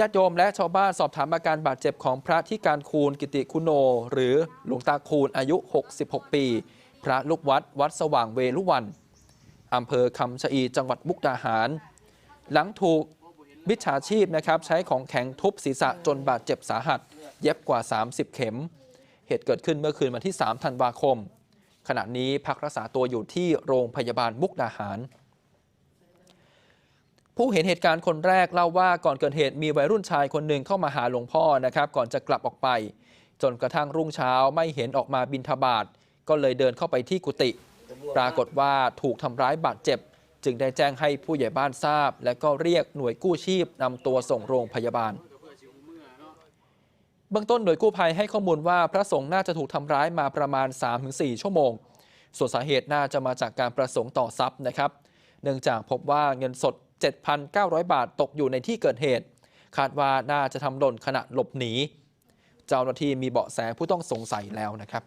ญาติโยมและชาวบ้านสอบถามอาการบาดเจ็บของพระที่การคูณกิติคุโน หรือหลวงตาคูณอายุ 66 ปี พระลูกวัดวัดสว่างเวลุวันอำเภอคำชะอีจังหวัดมุกดาหาร หลังถูกมิจฉาชีพนะครับใช้ของแข็งทุบศีรษะจนบาดเจ็บสาหัส เย็บกว่า 30 เข็ม เหตุเกิดขึ้นเมื่อคืนวันที่ 3 ธันวาคม ขณะนี้พักรักษาตัวอยู่ที่โรงพยาบาลมุกดาหาร ผู้เห็นเหตุการณ์คนแรกเล่าว่าก่อนเกิดเหตุมีวัยรุ่นชายคนหนึ่งเข้ามาหาหลวงพ่อนะครับ ก่อนจะกลับออกไป จนกระทั่งรุ่งเช้าไม่เห็นออกมาบินทบาทก็เลยเดินเข้าไปที่กุฏิปรากฏว่าถูกทำร้ายบาดเจ็บ จึงได้แจ้งให้ผู้ใหญ่บ้านทราบ และก็เรียกหน่วยกู้ชีพนำตัวส่งโรงพยาบาล เบื้องต้นหน่วยกู้ภัยให้ข้อมูลว่าพระสงฆ์น่าจะถูกทำร้ายมาประมาณ 3-4 ชั่วโมง ส่วนสาเหตุน่าจะมาจากการประสงค์ต่อทรัพย์นะครับ เนื่องจากพบว่าเงินสด 7,900 บาทตกอยู่ในที่เกิดเหตุ คาดว่าน่าจะทำหล่นขณะหลบหนี เจ้าหน้าที่มีเบาะแสผู้ต้องสงสัยแล้วนะครับ